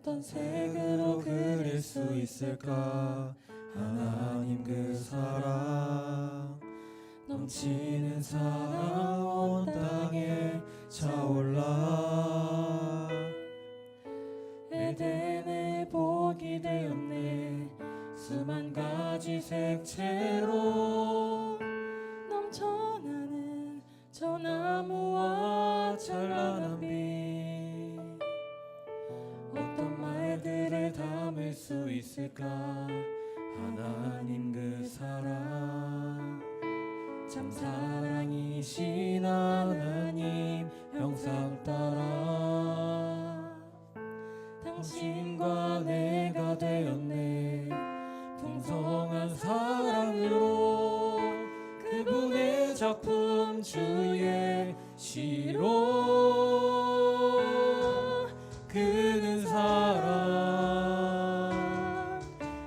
어떤 색으로 그릴 수 있을까? 하나님 그 사랑. 넘치는 사랑 온 땅에 차올라. 에덴의 복이 되었네. 수만 가지 색채로 참 사랑이신 하나님 형상 따라. 당신과 내가 되었네. 풍성한 사랑으로 그분의 작품 주의 시로 그는 사랑.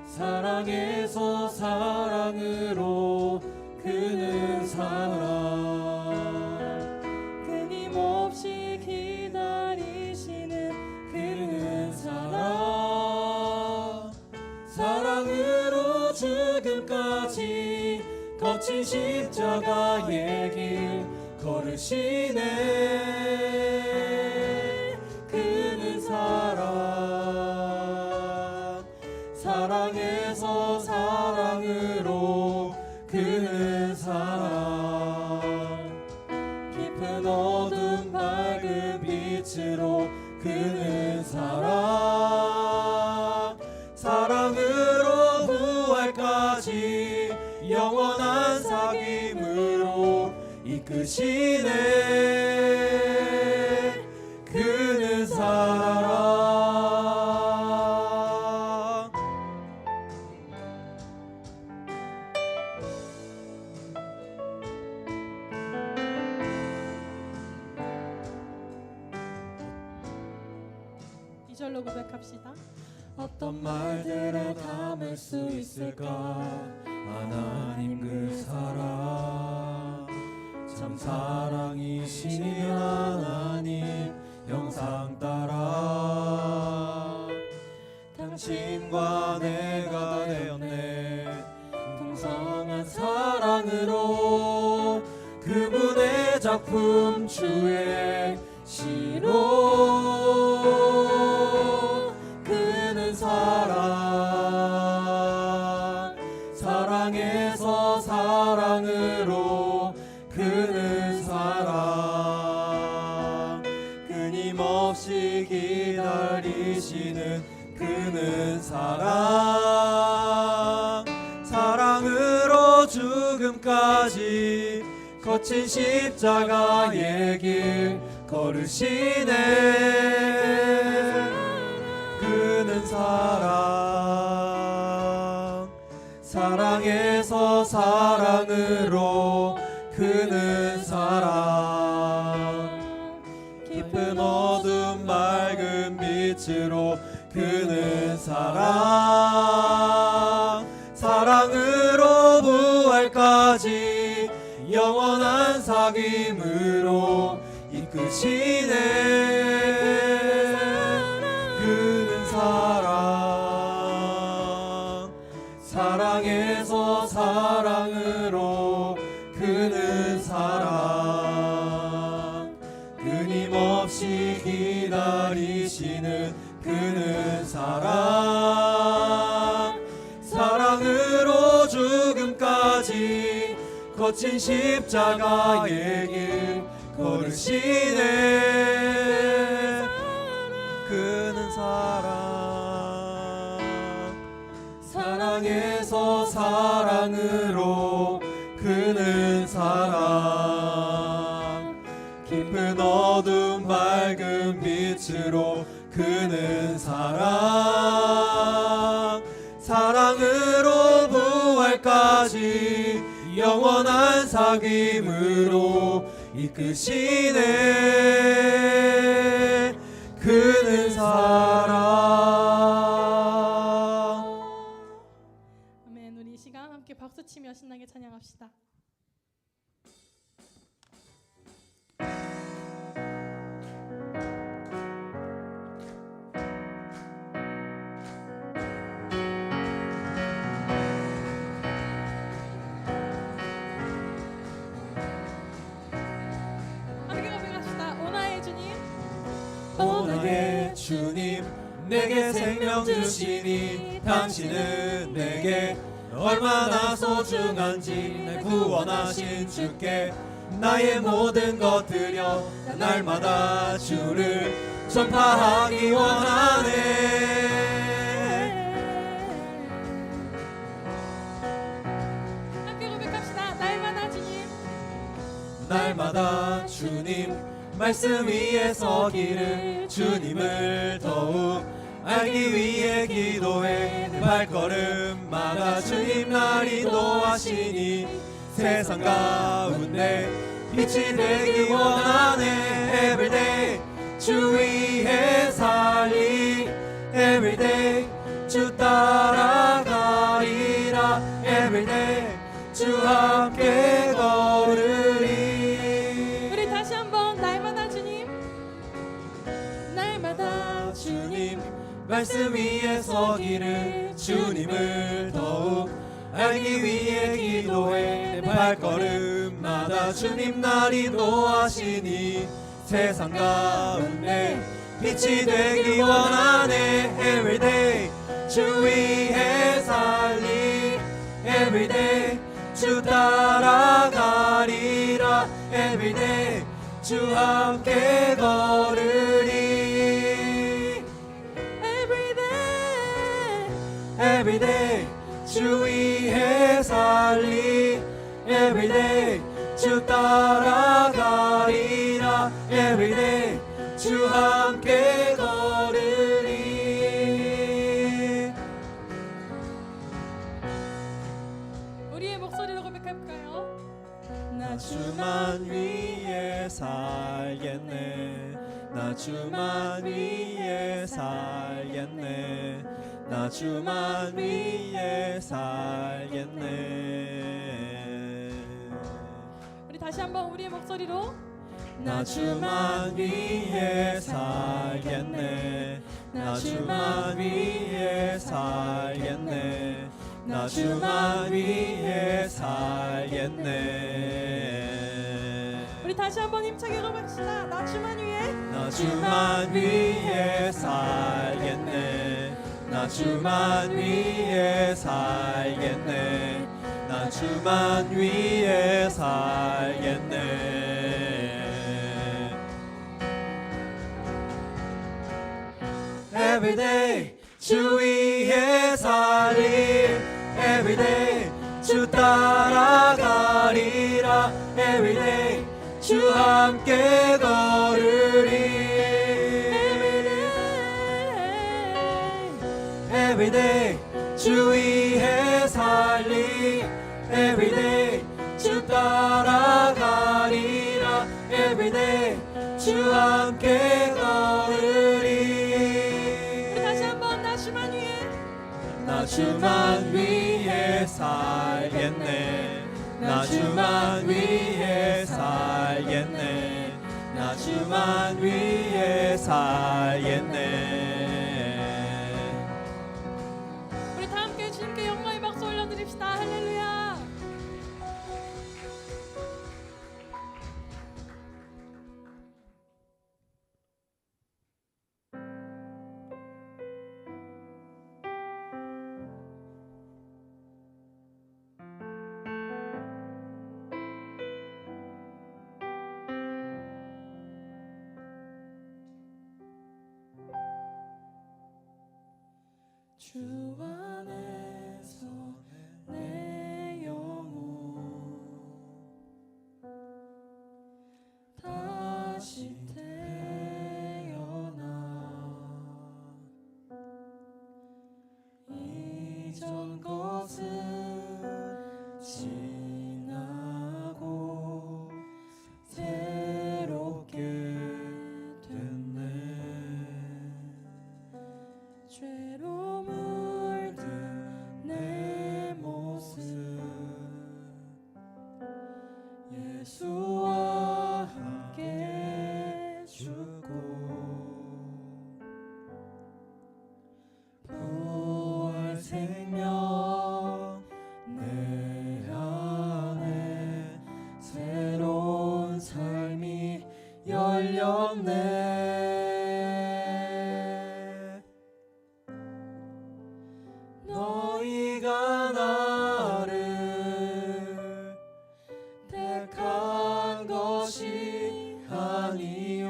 사랑에서 사랑으로 그는 거친 십자가의 길 걸으시네 이끄시네. 그는 사랑. 이절로 고백합시다. 어떤 말들을 담을 수 있을까? 하나님 그 사랑 참 사랑이신 하나님 형상 따라. 당신과 내가 되었네. 풍성한 사랑으로 그분의 작품 주의 시로 죽음까지 거친 십자가의 길 걸으시네. 그는 사랑 사랑에서 사랑으로 그는 사랑. 깊은 어둠 맑은 빛으로 그는 사랑 부활까지 영원한 사귐으로 이끄시네 거친 십자가의 길 걸으시네. 그는 사랑. 사랑에서 사랑으로 그는 사랑. 깊은 어둠 밝은 빛으로 그는 사랑. 사랑으로 부활까지 사귐으로 이끄시네 그는 사랑 아멘. 우리 이 시간 함께 박수 치며 신나게 찬양합시다. 주님 내게 생명 주시니 당신은 내게 얼마나 소중한지 날 구원하신 주께 나의 모든 것 드려 날마다 주를 전파하기 원하네 함께 고백합시다. 날마다 주님 날마다 주님 말씀 위에 서기를 주님을 더욱 알기 위해 기도해 내 발걸음마다 주님 날 인도하시니 세상 가운데 빛이 되기 원하네. Everyday 주 위에 살리. Everyday 주 따라가리라. Everyday 주 함께 말씀 위에 서기를 주님을 더욱 알기 위해 기도해 내 발걸음마다 주님 날 인도하시니 세상 가운데 빛이 되기 원하네. Everyday 주 위에 살리. Everyday 주 따라가리라. Everyday 주 함께 걸으 Everyday 주 따라가리라. Everyday 주 함께 걸으리. 우리의 목소리로 고백할까요? 나 주만 위해 살겠네. 나 주만 위해 살겠네. 나 주만 위해 살겠네 다시 한번 우리의 목소리로. 나 주만 위해 살겠네. 나 주만 위해 살겠네. 나 주만 위해 살겠네. 우리 다시 한번 힘차게 고백합시다. 나 주만 위해 나 주만 위해 살겠네. 나 주만 위해 살겠네 나 주만 위해 살겠네 Everyday 주 위에 살리 Everyday 주 따라가리라 Everyday 주 함께 걸으리 Everyday 주 함께 걸으리. 다시 한번 나 주만 위해. 나 주만 위해 살겠네. 나 주만 위해 살겠네. 나 주만 위해 살겠네 주안 것이 아니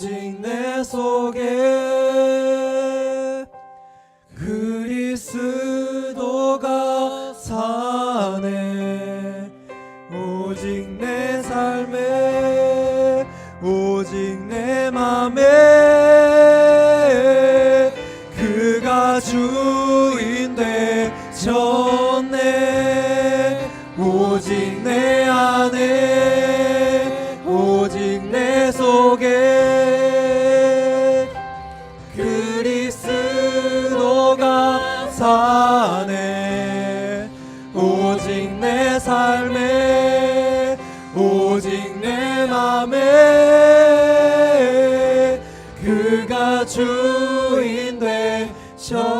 아직 내 속에 그리스도가 사네. 오직 내 삶에 오직 내 맘에 그가 주인데 전네. 오직 내 안에 오직 내 속에 산에 오직 내 삶에 오직 내 맘에 그가 주인 되셔.